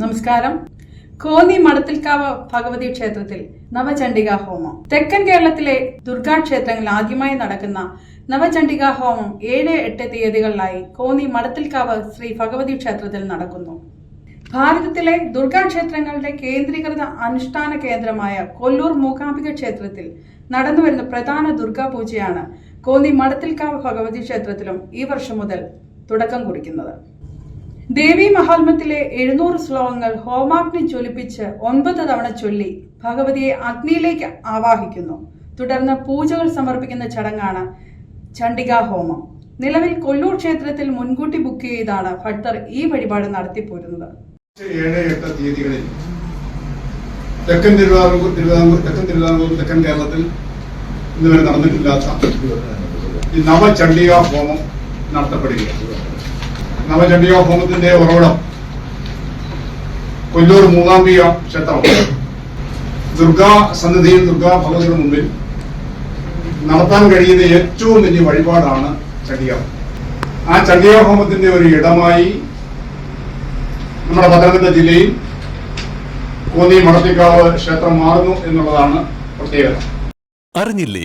നമസ്കാരം. കോന്നി മടത്തിൽക്കാവ് ഭഗവതി ക്ഷേത്രത്തിൽ നവചണ്ഡിക ഹോമം. തെക്കൻ കേരളത്തിലെ ദുർഗാ ക്ഷേത്രങ്ങളിൽ ആദ്യമായി നടക്കുന്ന നവചണ്ഡിക ഹോമം ഏഴ് എട്ട് തീയതികളിലായി കോന്നി മടത്തിൽക്കാവ് ശ്രീ ഭഗവതി ക്ഷേത്രത്തിൽ നടക്കുന്നു. ഭാരതത്തിലെ ദുർഗാ ക്ഷേത്രങ്ങളുടെ കേന്ദ്രീകൃത അനുഷ്ഠാന കേന്ദ്രമായ കൊല്ലൂർ മൂകാംബിക ക്ഷേത്രത്തിൽ നടന്നുവരുന്ന പ്രധാന ദുർഗാ പൂജയാണ് കോന്നി മടത്തിൽക്കാവ് ഭഗവതി ക്ഷേത്രത്തിലും ഈ വർഷം മുതൽ തുടക്കം കുറിക്കുന്നത്. ദേവി മഹാത്മത്തിലെ എഴുന്നൂറ് ശ്ലോകങ്ങൾ ഹോമാഗ്നി ചൊലിപ്പിച്ച് ഒൻപത് തവണ ചൊല്ലി ഭഗവതിയെ അഗ്നിയിലേക്ക് ആവാഹിക്കുന്നു. തുടർന്ന് പൂജകൾ സമർപ്പിക്കുന്ന ചടങ്ങാണ് ചണ്ഡികാ ഹോമം. നിലവിൽ കൊല്ലൂർ ക്ഷേത്രത്തിൽ മുൻകൂട്ടി ബുക്ക് ചെയ്താണ് ഭക്തർ ഈ വഴിപാട് നടത്തിപ്പോരുന്നത്. ഏഴ് തീയതികളിൽ തെക്കൻ തിരുവിതാംകൂർ തിരുവിതാംകൂർ തെക്കൻ തിരുവിതാംകൂർ തെക്കൻ കേരളത്തിൽ ഇന്നുവരെ നടന്നിട്ടില്ലാത്ത ഈ നവചണ്ഡിക ഹോമം നടത്തപ്പെടുകയാണ്. നവചണ്ഡിക ഹോമത്തിന്റെ ഉറവിടം. കൊല്ലൂർ മൂകാംബിക ക്ഷേത്രം. ദുർഗാ സന്നിധിയിൽ ദുർഗാ ഭഗവതിയുടെ മുമ്പിൽ നടത്താൻ കഴിയുന്ന ഏറ്റവും വലിയ വഴിപാടാണ് ചണ്ഡിക ആ ചണ്ഡിക ഹോമത്തിന്റെ ഒരു ഇടമായി നമ്മുടെ പത്തനംതിട്ട ജില്ലയിൽ കോന്നി മടത്തിക്കാവ് ക്ഷേത്രം മാറുന്നു എന്നുള്ളതാണ് പ്രത്യേകത. അറിഞ്ഞില്ലേ?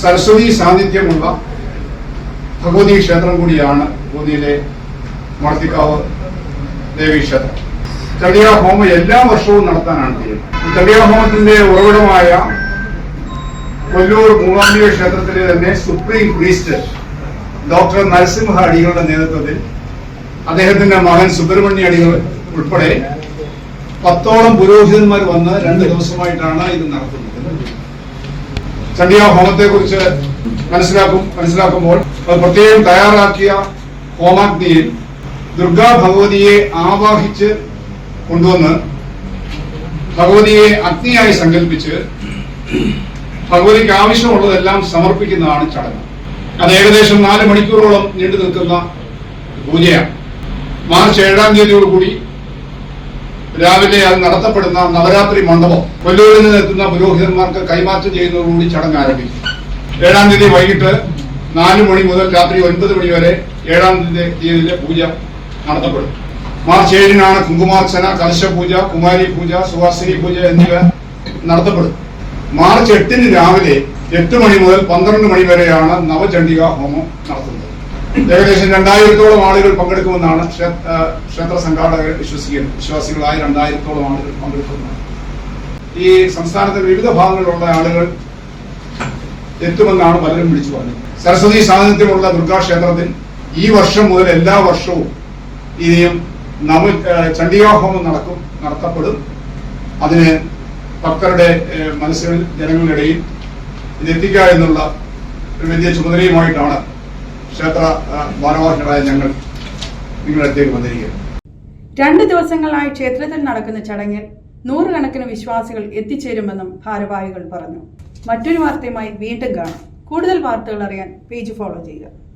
സരസ്വതി സാന്നിധ്യമുള്ള ഭഗവതി ക്ഷേത്രം കൂടിയാണ് ഭൂതിയിലെ മണത്തിക്കാവ് ദേവി ക്ഷേത്രം. ചണ്ഡിക ഹോമം എല്ലാ വർഷവും നടത്താനാണ് തീരുമാനം ചണ്ഡിക ഹോമത്തിന്റെ ഉറവിടമായ കൊല്ലൂർ മൂവാമ്പിക ക്ഷേത്രത്തിലെ തന്നെ സുപ്രീം പ്രീസ്റ്റ് ഡോക്ടർ നരസിംഹ അടികളുടെ നേതൃത്വത്തിൽ അദ്ദേഹത്തിന്റെ മകൻ സുബ്രഹ്മണ്യ അടികൾ ഉൾപ്പെടെ പത്തോളം പുരോഹിതന്മാർ വന്ന് രണ്ട് ദിവസമായിട്ടാണ് ഇത് നടത്തുന്നത്. ചണ്ഡിക ഹോമത്തെ കുറിച്ച് മനസ്സിലാക്കും മനസ്സിലാക്കുമ്പോൾ അത് പ്രത്യേകം തയ്യാറാക്കിയ ഹോമാഗ്നിയിൽ ദുർഗാ ഭഗവതിയെ ആവാഹിച്ച് കൊണ്ടുവന്ന് ഭഗവതിയെ അഗ്നിയായി സങ്കല്പിച്ച് ഭഗവതിക്ക് ആവശ്യമുള്ളതെല്ലാം സമർപ്പിക്കുന്നതാണ് ചടങ്ങ്. അത് ഏകദേശം നാല് മണിക്കൂറോളം നീണ്ടു നിൽക്കുന്ന പൂജയാണ്. മാർച്ച് ഏഴാം തീയതിയോടുകൂടി രാവിലെ അത് നടത്തപ്പെടുന്ന നവരാത്രി മണ്ഡപം കൊല്ലൂരിൽ നിന്ന് എത്തുന്ന പുരോഹിതന്മാർക്ക് കൈമാറ്റം ചെയ്യുന്നതോടുകൂടി ചടങ്ങ് ആരംഭിക്കും ഏഴാം തീയതി വൈകിട്ട് നാല് മണി മുതൽ രാത്രി ഒൻപത് മണി വരെ ഏഴാം തീയതിയിലെ പൂജ നടത്തപ്പെടും. മാർച്ച് ഏഴിനാണ് കുങ്കുമാർച്ചന കലശപൂജ കുമാരി പൂജ സുവാസിനി പൂജ എന്നിവ നടത്തപ്പെടും. മാർച്ച് എട്ടിന് രാവിലെ എട്ട് മണി മുതൽ പന്ത്രണ്ട് മണി വരെയാണ് നവചണ്ഡിക ഹോമം നടത്തുന്നത് ഏകദേശം രണ്ടായിരത്തോളം ആളുകൾ പങ്കെടുക്കുമെന്നാണ് ക്ഷേത്ര സംഘാടകർ വിശ്വസിക്കുന്നത് വിശ്വാസികളായ രണ്ടായിരത്തോളം ആളുകൾ പങ്കെടുക്കുന്നതാണ് ഈ സംസ്ഥാനത്തിന്റെ വിവിധ ഭാഗങ്ങളിലുള്ള ആളുകൾ എത്തുമെന്നാണ് പലരും വിളിച്ചു പറഞ്ഞത്. സരസ്വതി സാന്നിധ്യമുള്ള ദുർഗാ ക്ഷേത്രത്തിൽ ഈ വർഷം മുതൽ എല്ലാ വർഷവും ഇനിയും നമ്മൾ ചണ്ഡികാഹോമം നടക്കും നടത്തപ്പെടും. അതിന് ഭക്തരുടെ മനസ്സുകളിൽ ജനങ്ങളുടെ ഇടയിൽ ഇതെത്തിക്കുക എന്നുള്ള ഒരു വലിയ ചുമതലയുമായിട്ടാണ് ക്ഷേത്ര ഭാരവാഹികളായ ഞങ്ങൾ നിങ്ങളുടെ അടുത്തേക്ക് രണ്ടു രണ്ട് ദിവസങ്ങളായി ക്ഷേത്രത്തിൽ നടക്കുന്ന ചടങ്ങിൽ നൂറുകണക്കിന് വിശ്വാസികൾ എത്തിച്ചേരുമെന്നും ഭാരവാഹികൾ പറഞ്ഞു. മറ്റൊരു വാർത്തയുമായി വീണ്ടും കാണാം. കൂടുതൽ വാർത്തകൾ അറിയാൻ പേജ് ഫോളോ ചെയ്യുക.